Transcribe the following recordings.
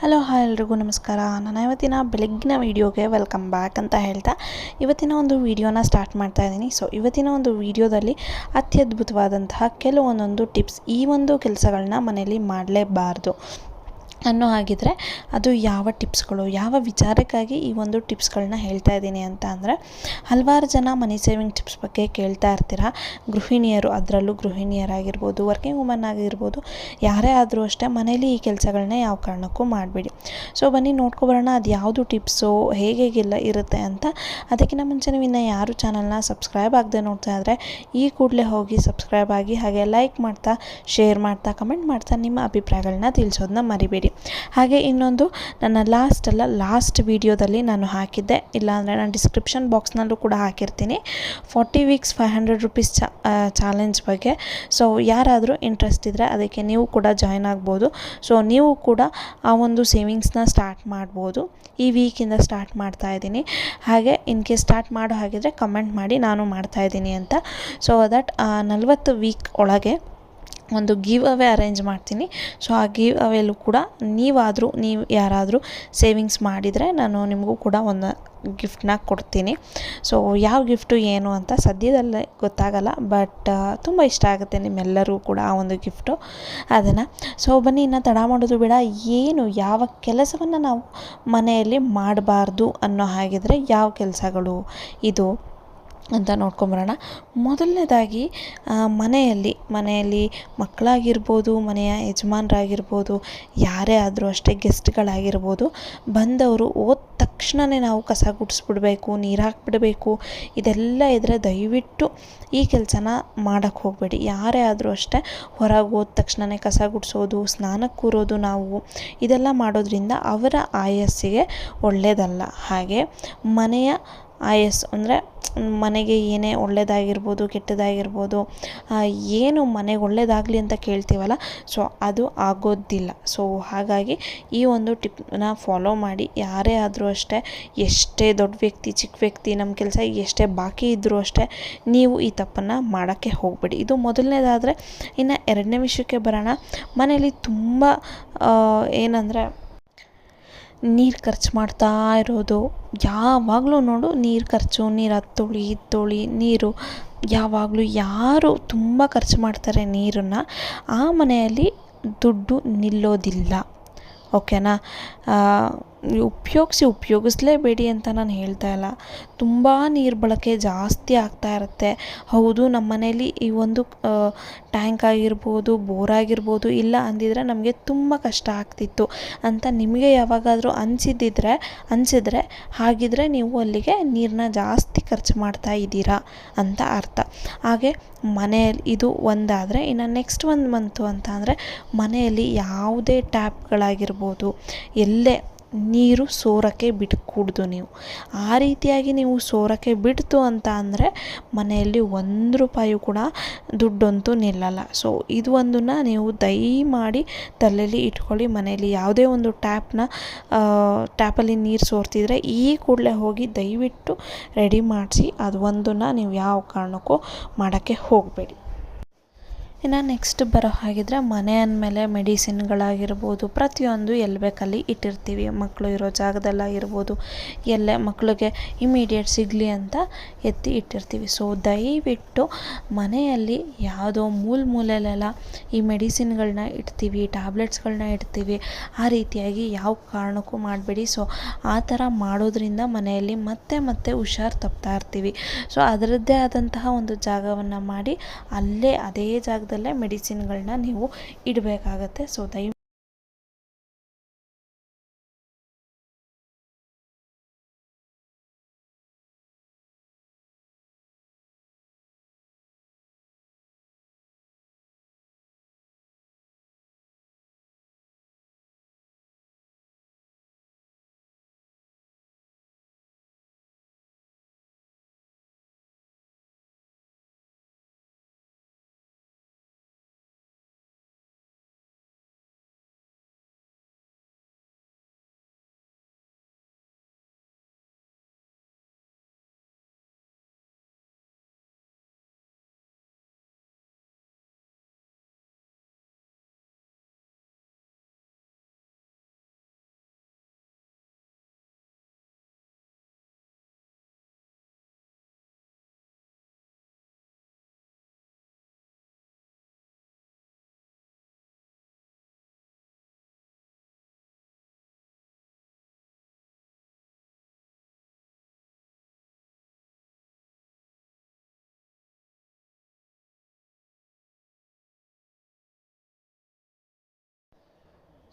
Hello, hi ಎಲ್ರಿಗೂ ನಮಸ್ಕಾರ. ನಾನು ಇವತ್ತಿನ ಬೆಳಗ್ಗಿನ ವೀಡಿಯೋಗೆ ವೆಲ್ಕಮ್ ಬ್ಯಾಕ್ ಅಂತ ಹೇಳ್ತಾ ಇವತ್ತಿನ ಒಂದು ವೀಡಿಯೋನ ಸ್ಟಾರ್ಟ್ ಮಾಡ್ತಾ ಇದ್ದೀನಿ. ಸೊ ಇವತ್ತಿನ ಒಂದು ವೀಡಿಯೋದಲ್ಲಿ ಅತ್ಯದ್ಭುತವಾದಂತಹ ಕೆಲವೊಂದೊಂದು ಟಿಪ್ಸ್ ಈ ಒಂದು ಕೆಲಸಗಳನ್ನ ಮನೆಯಲ್ಲಿ ಮಾಡಲೇಬಾರ್ದು. ಅನ್ನೋ ಹಾಗಿದ್ರೆ ಅದು ಯಾವ ಟಿಪ್ಸ್ಗಳು, ಯಾವ ವಿಚಾರಕ್ಕಾಗಿ ಈ ಒಂದು ಟಿಪ್ಸ್ಗಳನ್ನ ಹೇಳ್ತಾ ಇದ್ದೀನಿ ಅಂತ ಅಂದರೆ, ಹಲವಾರು ಜನ ಮನಿ ಸೇವಿಂಗ್ ಟಿಪ್ಸ್ ಬಗ್ಗೆ ಕೇಳ್ತಾ ಇರ್ತೀರ? ಗೃಹಿಣಿಯರು ಅದರಲ್ಲೂ ಗೃಹಿಣಿಯರಾಗಿರ್ಬೋದು, ವರ್ಕಿಂಗ್ ವುಮನ್ ಆಗಿರ್ಬೋದು, ಯಾರೇ ಆದರೂ ಅಷ್ಟೇ ಮನೇಲಿ ಈ ಕೆಲಸಗಳನ್ನ ಯಾವ ಕಾರಣಕ್ಕೂ ಮಾಡಬೇಡಿ. ಸೊ ಬನ್ನಿ ನೋಡ್ಕೊಬರೋಣ ಅದು ಯಾವುದು ಟಿಪ್ಸು, ಹೇಗೆ ಹೇಗೆಲ್ಲ ಇರುತ್ತೆ ಅಂತ. ಅದಕ್ಕಿಂತ ಮುಂಚೆ ನೀವು ಇನ್ನು ಯಾರು ಚಾನಲ್ನ ಸಬ್ಸ್ಕ್ರೈಬ್ ಆಗದೆ ನೋಡ್ತಾ ಇದ್ದರೆ ಈ ಕೂಡಲೇ ಹೋಗಿ ಸಬ್ಸ್ಕ್ರೈಬ್ ಆಗಿ ಹಾಗೆ ಲೈಕ್ ಮಾಡ್ತಾ, ಶೇರ್ ಮಾಡ್ತಾ, ಕಮೆಂಟ್ ಮಾಡ್ತಾ ನಿಮ್ಮ ಅಭಿಪ್ರಾಯಗಳನ್ನ ತಿಳಿಸೋದನ್ನ ಮರಿಬೇಡಿ. ಹಾಗೆ ಇನ್ನೊಂದು, ನನ್ನ ಲಾಸ್ಟ್ ಅಲ್ಲ ಲಾಸ್ಟ್ ವೀಡಿಯೋದಲ್ಲಿ ನಾನು ಹಾಕಿದ್ದೆ. ಇಲ್ಲಾಂದರೆ ನಾನು ಡಿಸ್ಕ್ರಿಪ್ಷನ್ ಬಾಕ್ಸ್ನಲ್ಲೂ ಕೂಡ ಹಾಕಿರ್ತೀನಿ. Forty weeks five hundred rupees challenge ಬಗ್ಗೆ. ಸೊ ಯಾರಾದರೂ ಇಂಟ್ರೆಸ್ಟ್ ಇದ್ದರೆ ಅದಕ್ಕೆ ನೀವು ಕೂಡ ಜಾಯ್ನ್ ಆಗ್ಬೋದು. ಸೊ ನೀವು ಕೂಡ ಆ ಒಂದು ಸೇವಿಂಗ್ಸ್ನ ಸ್ಟಾರ್ಟ್ ಮಾಡ್ಬೋದು. ಈ ವೀಕಿಂದ ಸ್ಟಾರ್ಟ್ ಮಾಡ್ತಾ ಇದ್ದೀನಿ. ಹಾಗೆ ಇನ್ ಕೇಸ್ ಸ್ಟಾರ್ಟ್ ಮಾಡೋ ಹಾಗಿದ್ರೆ ಕಮೆಂಟ್ ಮಾಡಿ ನಾನು ಮಾಡ್ತಾಯಿದ್ದೀನಿ ಅಂತ. ಸೊ ದಟ್ ನಲವತ್ತು ವೀಕ್ ಒಳಗೆ ಒಂದು ಗಿವ್ ಅವೇ ಅರೇಂಜ್ ಮಾಡ್ತೀನಿ. ಸೊ, ಆ ಗಿವ್ ಅವೇಲೂ ಕೂಡ ನೀವಾದರೂ, ನೀವು ಯಾರಾದರೂ ಸೇವಿಂಗ್ಸ್ ಮಾಡಿದರೆ ನಾನು ನಿಮಗೂ ಕೂಡ ಒಂದು ಗಿಫ್ಟನ್ನ ಕೊಡ್ತೀನಿ. ಸೊ, ಯಾವ ಗಿಫ್ಟು ಏನು ಅಂತ ಸದ್ಯದಲ್ಲೇ ಗೊತ್ತಾಗಲ್ಲ, ಬಟ್ ತುಂಬ ಇಷ್ಟ ಆಗುತ್ತೆ ನಿಮ್ಮೆಲ್ಲರೂ ಕೂಡ ಆ ಒಂದು ಗಿಫ್ಟು. ಅದನ್ನು, ಸೊ, ಬನ್ನಿ, ಇನ್ನು ತಡ ಮಾಡೋದು ಬೇಡ. ಏನು, ಯಾವ ಕೆಲಸವನ್ನು ನಾವು ಮನೆಯಲ್ಲಿ ಮಾಡಬಾರ್ದು ಅನ್ನೋ ಹಾಗಿದ್ರೆ ಯಾವ ಕೆಲಸಗಳು? ಇದು ಅಂತ ನೋಡ್ಕೊಂಬರೋಣ. ಮೊದಲನೇದಾಗಿ ಮನೆಯಲ್ಲಿ ಮನೆಯಲ್ಲಿ ಮಕ್ಕಳಾಗಿರ್ಬೋದು, ಮನೆಯ ಯಜಮಾನರಾಗಿರ್ಬೋದು, ಯಾರೇ ಆದರೂ ಅಷ್ಟೇ ಗೆಸ್ಟ್ಗಳಾಗಿರ್ಬೋದು, ಬಂದವರು ಹೋದ ತಕ್ಷಣವೇ ನಾವು ಕಸ ಗುಡಿಸ್ಬಿಡ್ಬೇಕು, ನೀರು ಹಾಕ್ಬಿಡಬೇಕು, ಇದೆಲ್ಲ ಇದ್ದರೆ ದಯವಿಟ್ಟು ಈ ಕೆಲಸನ ಮಾಡೋಕ್ಕೆ ಹೋಗಬೇಡಿ. ಯಾರೇ ಆದರೂ ಅಷ್ಟೇ ಹೊರಗೆ ಹೋದ ತಕ್ಷಣವೇ ಕಸ ಗುಡಿಸೋದು ಸ್ನಾನಕ್ಕೆ ಕೂರೋದು ನಾವು, ಇದೆಲ್ಲ ಮಾಡೋದ್ರಿಂದ ಅವರ ಆಯಸ್ಸಿಗೆ ಒಳ್ಳೆಯದಲ್ಲ ಹಾಗೆ ಮನೆಯ ಆಯಸ್ಸು ಅಂದರೆ ಮನೆಗೆ ಏನೇ ಒಳ್ಳೆಯದಾಗಿರ್ಬೋದು, ಕೆಟ್ಟದಾಗಿರ್ಬೋದು ಏನು ಮನೆಗೆ ಒಳ್ಳೆಯದಾಗಲಿ ಅಂತ ಕೇಳ್ತೀವಲ್ಲ, ಸೊ ಅದು ಆಗೋದಿಲ್ಲ. ಸೊ ಹಾಗಾಗಿ ಈ ಒಂದು ಟಿಪ್ನ ಫಾಲೋ ಮಾಡಿ. ಯಾರೇ ಆದರೂ ಅಷ್ಟೇ, ಎಷ್ಟೇ ದೊಡ್ಡ ವ್ಯಕ್ತಿ, ಚಿಕ್ಕ ವ್ಯಕ್ತಿ, ನಮ್ಮ ಕೆಲಸ ಎಷ್ಟೇ ಬಾಕಿ ಇದ್ದರೂ ಅಷ್ಟೇ ನೀವು ಈ ತಪ್ಪನ್ನು ಮಾಡೋಕ್ಕೆ ಹೋಗಬೇಡಿ. ಇದು ಮೊದಲನೇದಾದರೆ ಇನ್ನು ಎರಡನೇ ವಿಷಯಕ್ಕೆ ಬರೋಣ. ಮನೆಯಲ್ಲಿ ತುಂಬ ಏನಂದರೆ ನೀರು ಖರ್ಚು ಮಾಡ್ತಾ ಇರೋದು. ಯಾವಾಗಲೂ ನೋಡು ನೀರು ಖರ್ಚು, ನೀರು ತೊಳಿ ತೊಳಿ ನೀರು. ಯಾವಾಗಲೂ ಯಾರು ತುಂಬ ಖರ್ಚು ಮಾಡ್ತಾರೆ ನೀರನ್ನು. ಆ ಮನೆಯಲ್ಲಿ ದುಡ್ಡು ನಿಲ್ಲೋದಿಲ್ಲ. ಓಕೆನಾ? ಉಪಯೋಗಿಸಿ ಉಪಯೋಗಿಸ್ಲೇಬೇಡಿ ಅಂತ ನಾನು ಹೇಳ್ತಾ ಇಲ್ಲ. ತುಂಬ ನೀರು ಬಳಕೆ ಜಾಸ್ತಿ ಆಗ್ತಾ ಇರುತ್ತೆ. ಹೌದು ನಮ್ಮ ಮನೇಲಿ ಈ ಒಂದು ಟ್ಯಾಂಕ್ ಆಗಿರ್ಬೋದು, ಬೋರ್ ಆಗಿರ್ಬೋದು, ಇಲ್ಲ ಅಂದಿದ್ರೆ ನಮಗೆ ತುಂಬ ಕಷ್ಟ ಆಗ್ತಿತ್ತು ಅಂತ ನಿಮಗೆ ಯಾವಾಗಾದರೂ ಅನಿಸಿದ್ದಿದ್ರೆ, ಅನಿಸಿದ್ರೆ ಹಾಗಿದ್ರೆ ನೀವು ಅಲ್ಲಿಗೆ ನೀರನ್ನ ಜಾಸ್ತಿ ಖರ್ಚು ಮಾಡ್ತಾ ಇದ್ದೀರಾ ಅಂತ ಅರ್ಥ. ಹಾಗೆ ಮನೆಯಲ್ಲಿ, ಇದು ಒಂದಾದರೆ, ಇನ್ನು ನೆಕ್ಸ್ಟ್ ಒಂದು ಬಂತು ಅಂತ ಅಂದರೆ ಮನೆಯಲ್ಲಿ ಯಾವುದೇ ಟ್ಯಾಪ್ಗಳಾಗಿರ್ಬೋದು ಎಲ್ಲೇ ನೀರು ಸೋರೋಕ್ಕೆ ಬಿಟ್ಕೂಡ್ದು ನೀವು. ಆ ರೀತಿಯಾಗಿ ನೀವು ಸೋರೋಕ್ಕೆ ಬಿಡ್ತು ಅಂತ ಅಂದರೆ ಮನೆಯಲ್ಲಿ ಒಂದು ರೂಪಾಯಿ ಕೂಡ ದುಡ್ಡಂತೂ ನಿಲ್ಲಲ್ಲ. ಸೊ ಇದು ಒಂದನ್ನು ನೀವು ದಯಮಾಡಿ ತಲೆಯಲ್ಲಿ ಇಟ್ಕೊಳ್ಳಿ. ಮನೆಯಲ್ಲಿ ಯಾವುದೇ ಒಂದು ಟ್ಯಾಪ್ನ ಟ್ಯಾಪಲ್ಲಿ ನೀರು ಸೋರ್ತಿದ್ರೆ ಈ ಕೂಡಲೇ ಹೋಗಿ ದಯವಿಟ್ಟು ರೆಡಿ ಮಾಡಿಸಿ. ಅದು ಒಂದನ್ನು ನೀವು ಯಾವ ಕಾರಣಕ್ಕೂ ಮಾಡೋಕ್ಕೆ ಹೋಗಬೇಡಿ. ಇನ್ನು ನೆಕ್ಸ್ಟ್ ಬರೋ ಹಾಗಿದ್ರೆ ಮನೆ ಅಂದಮೇಲೆ ಮೆಡಿಸಿನ್ಗಳಾಗಿರ್ಬೋದು, ಪ್ರತಿಯೊಂದು ಎಲ್ಲಿ ಬೇಕಲ್ಲಿ ಇಟ್ಟಿರ್ತೀವಿ. ಮಕ್ಕಳು ಇರೋ ಜಾಗದಲ್ಲಾಗಿರ್ಬೋದು ಎಲ್ಲೇ ಮಕ್ಕಳಿಗೆ ಇಮಿಡಿಯೇಟ್ ಸಿಗಲಿ ಅಂತ ಎತ್ತಿ ಇಟ್ಟಿರ್ತೀವಿ. ಸೊ ದಯವಿಟ್ಟು ಮನೆಯಲ್ಲಿ ಯಾವುದೋ ಮೂಲ ಮೂಲೆಯಲ್ಲೆಲ್ಲ ಈ ಮೆಡಿಸಿನ್ಗಳನ್ನ ಇಡ್ತೀವಿ, ಟ್ಯಾಬ್ಲೆಟ್ಸ್ಗಳನ್ನ ಇಡ್ತೀವಿ. ಆ ರೀತಿಯಾಗಿ ಯಾವ ಕಾರಣಕ್ಕೂ ಮಾಡಬೇಡಿ. ಸೊ ಆ ಥರ ಮಾಡೋದ್ರಿಂದ ಮನೆಯಲ್ಲಿ ಮತ್ತೆ ಮತ್ತೆ ಹುಷಾರು ತಪ್ತಾ ಇರ್ತೀವಿ. ಸೊ ಅದರದ್ದೇ ಆದಂತಹ ಒಂದು ಜಾಗವನ್ನು ಮಾಡಿ, ಅಲ್ಲೇ ಅದೇ ಜಾಗದಲ್ಲಿ ಮೆಡಿಸಿನ್ಗಳನ್ನ ನೀವು ಇಡಬೇಕಾಗತ್ತೆ. ಸೊ ದಯ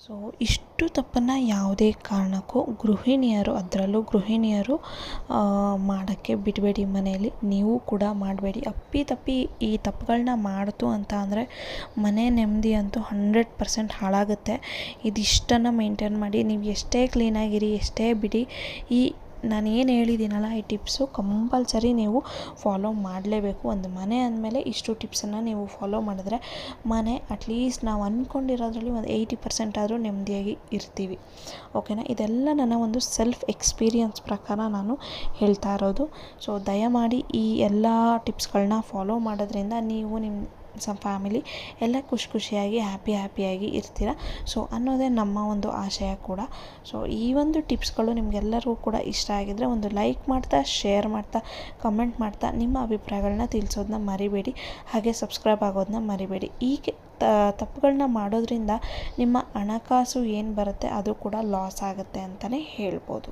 ಸೊ ಇಷ್ಟು ತಪ್ಪನ್ನು ಯಾವುದೇ ಕಾರಣಕ್ಕೂ ಗೃಹಿಣಿಯರು, ಅದರಲ್ಲೂ ಗೃಹಿಣಿಯರು ಮಾಡೋಕ್ಕೆ ಬಿಡಬೇಡಿ ಮನೆಯಲ್ಲಿ. ನೀವು ಕೂಡ ಮಾಡಬೇಡಿ. ಅಪ್ಪಿ ತಪ್ಪಿ ಈ ತಪ್ಪುಗಳನ್ನ ಮಾಡ್ತು ಅಂತ ಅಂದರೆ ಮನೆ ನೆಮ್ಮದಿ ಅಂತೂ ಹಂಡ್ರೆಡ್ ಪರ್ಸೆಂಟ್ ಹಾಳಾಗುತ್ತೆ. ಇದಿಷ್ಟನ್ನು ಮೇಂಟೈನ್ ಮಾಡಿ, ನೀವು ಎಷ್ಟೇ ಕ್ಲೀನಾಗಿರಿ, ಎಷ್ಟೇ ಬಿಡಿ, ಈ ನಾನು ಏನು ಹೇಳಿದ್ದೀನಲ್ಲ, ಈ ಟಿಪ್ಸು ಕಂಪಲ್ಸರಿ ನೀವು ಫಾಲೋ ಮಾಡಲೇಬೇಕು. ಒಂದು ಮನೆ ಅಂದಮೇಲೆ ಇಷ್ಟು ಟಿಪ್ಸನ್ನು ನೀವು ಫಾಲೋ ಮಾಡಿದ್ರೆ ಮನೆ ಅಟ್ಲೀಸ್ಟ್ ನಾವು ಅಂದ್ಕೊಂಡಿರೋದ್ರಲ್ಲಿ ಒಂದು ಏಯ್ಟಿ ಪರ್ಸೆಂಟ್ ಆದರೂ ನೆಮ್ಮದಿಯಾಗಿ ಇರ್ತೀವಿ. ಓಕೆನಾ ಇದೆಲ್ಲ ನನ್ನ ಒಂದು ಸೆಲ್ಫ್ ಎಕ್ಸ್ಪೀರಿಯನ್ಸ್ ಪ್ರಕಾರ ನಾನು ಹೇಳ್ತಾ ಇರೋದು. ಸೊ ದಯಮಾಡಿ ಈ ಎಲ್ಲ ಟಿಪ್ಸ್ಗಳನ್ನ ಫಾಲೋ ಮಾಡೋದ್ರಿಂದ ನೀವು ನಿಮ್ಮ ಸಮ್ ಫ್ಯಾಮಿಲಿ ಎಲ್ಲ ಖುಷಿ ಖುಷಿಯಾಗಿ ಹ್ಯಾಪಿ ಹ್ಯಾಪಿಯಾಗಿ ಇರ್ತೀರ. ಸೊ ಅನ್ನೋದೇ ನಮ್ಮ ಒಂದು ಆಶಯ ಕೂಡ. ಸೊ ಈ ಒಂದು ಟಿಪ್ಸ್ಗಳು ನಿಮಗೆಲ್ಲರಿಗೂ ಕೂಡ ಇಷ್ಟ ಆಗಿದ್ದರೆ ಒಂದು ಲೈಕ್ ಮಾಡ್ತಾ ಶೇರ್ ಮಾಡ್ತಾ ಕಮೆಂಟ್ ಮಾಡ್ತಾ ನಿಮ್ಮ ಅಭಿಪ್ರಾಯಗಳನ್ನ ತಿಳಿಸೋದನ್ನ ಮರಿಬೇಡಿ. ಹಾಗೆ ಸಬ್ಸ್ಕ್ರೈಬ್ ಆಗೋದನ್ನ ಮರಿಬೇಡಿ. ಹೀಗೆ ತಪ್ಪುಗಳನ್ನ ಮಾಡೋದ್ರಿಂದ ನಿಮ್ಮ ಹಣಕಾಸು ಏನು ಬರುತ್ತೆ ಅದು ಕೂಡ ಲಾಸ್ ಆಗುತ್ತೆ ಅಂತಲೇ ಹೇಳ್ಬೋದು.